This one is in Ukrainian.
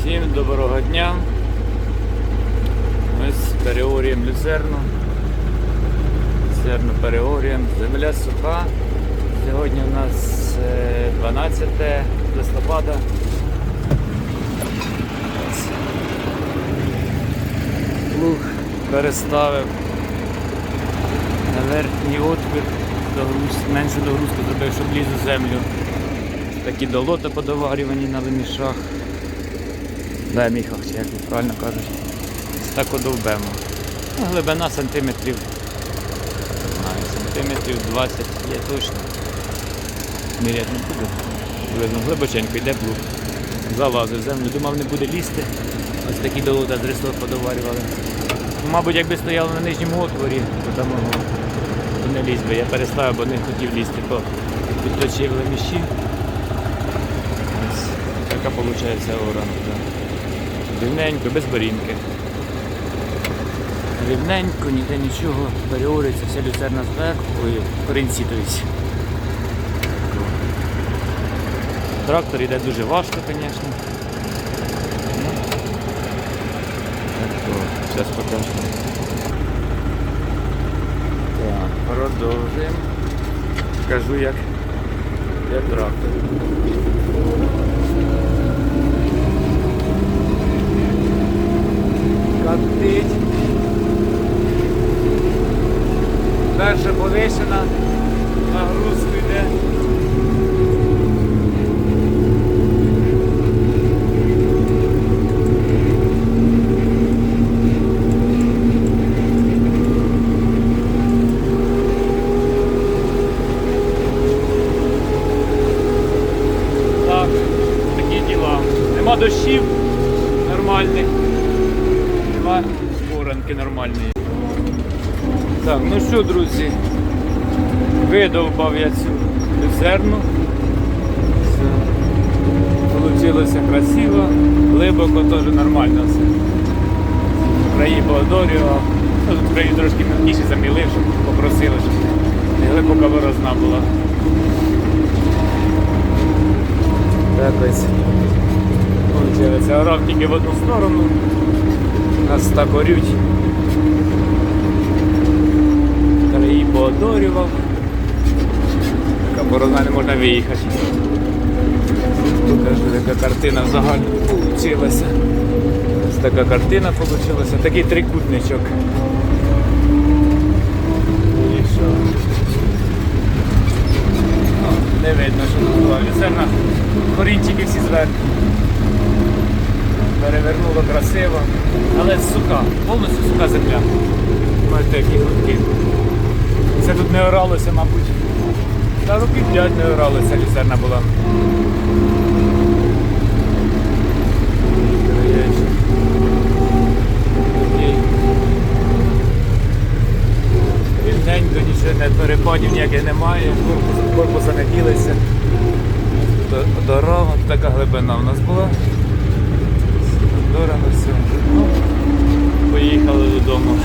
Всім доброго дня. Ми з переорієм люцерну. Люцерну переорієм. Земля суха. Сьогодні у нас е, 12 листопада. Ось. Плуг переставив на верхній отвір, меншу догрузку зробив, щоб ліз у землю. Такі долота подоварювані на лемішах. Леміхах, чи як правильно кажуть. Так одовбемо. Ну, глибина сантиметрів. Знаю, сантиметрів 20 є точно. Міряти не буду. Видно, глибоченько йде плуг. Залазив землю. Думав, не буде лізти. Ось такі долота з подоварювали. Мабуть, якби стояли на нижньому отворі, то там то не ліз би. Я переставив, бо не хотів лізти, то підточив леміші. Така виходить оранка. Рівненько, без борінки. Рівненько, ніде нічого, переорюється, вся люцерна зверху, ой, корінці то. Трактор йде дуже важко, звісно. Зараз покажу. Так, продовжуємо. Кажу, як, як трактор. Перша повишена, нагрузку йде. Так, такі діла. Нема дощів нормальних. Нема боранки нормальної. Так, ну що, друзі, видовбав я цю люцерну. Получилося красиво, глибоко теж нормально все. Краї поодорював. Ну, тут краї трошки мілкіші замілив, щоб попросили, щоб глибока борозна була. Так ось. Получилося, орав тільки в одну сторону. Нас так орють. Краї. Така борозна не можна виїхати. Яка картина взагалі вийшла. Ось така картина вийшла. Такий трикутничок. І що? Ну, не видно, що тут була люцерна. Корінчики всі зверху. Перевернуло красиво. Але сука, повністю сука земля. Бачите, які грудки. Це тут не оралося, мабуть. Та років 5 не оралося, люцерна була. Рівненько, нічого не перепадів ніяких немає, корпус, корпуса не ділиться. Д- Дорога, така глибина у нас була. Дорого все. Поїхали додому.